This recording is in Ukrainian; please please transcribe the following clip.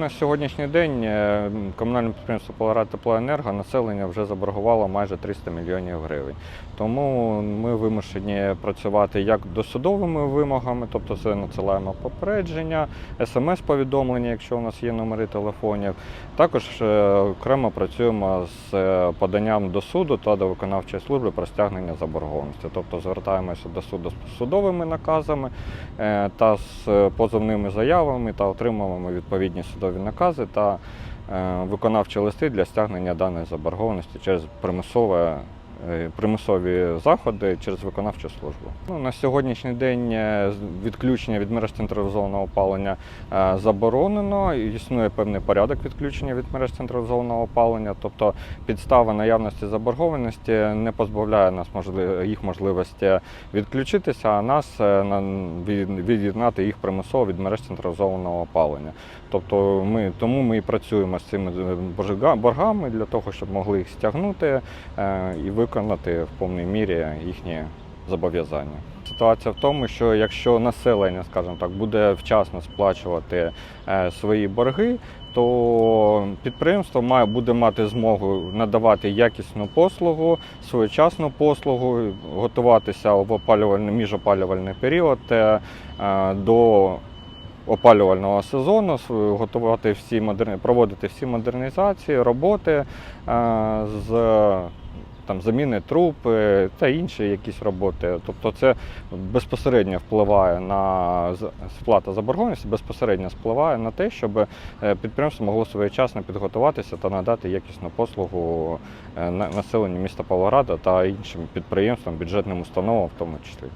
на сьогоднішній день е, комунальне підприємство Павлоград Теплоенерго населення вже заборгувало майже 300 мільйонів гривень. Тому ми вимушені працювати як досудовими вимогами, тобто це надсилаємо попередження, смс-повідомлення, якщо у нас є номери телефонів. Також е, окремо працюємо з е, поданням до суду та до виконавчої служби про стягнення заборгованості. Тобто звертаємося до суду з судовими наказами та з позовними заявами та отримуємо відповідні судові накази та е, виконавчі листи для стягнення даної заборгованості через примусове. Е, Примусові заходи через виконавчу службу. Ну, на сьогоднішній день е, відключення від мереж централізованого опалення е, заборонено. Існує певний порядок відключення від мереж централізованого опалення, тобто підстава наявності заборгованості не позбавляє нас їх можливості відключитися, а нас на- від- від'єднати їх примусово від мереж централізованого опалення. Тобто ми тому ми і працюємо з цими боргами для того, щоб могли їх стягнути і виконати в повній мірі їхні зобов'язання. Ситуація в тому, що якщо населення, скажімо так, буде вчасно сплачувати е, свої борги, то підприємство має буде мати змогу надавати якісну послугу, своєчасну послугу, готуватися в опалювальний міжопалювальний період е, е, до опалювального сезону, готувати всі проводити всі модернізації, роботи з там, заміни труб та інші якісь роботи. Тобто це безпосередньо впливає на сплата заборгованості, безпосередньо впливає на те, щоб е, підприємство могло своєчасно підготуватися та надати якісну послугу е, на- населенню міста Павлограда та іншим підприємствам, бюджетним установам в тому числі.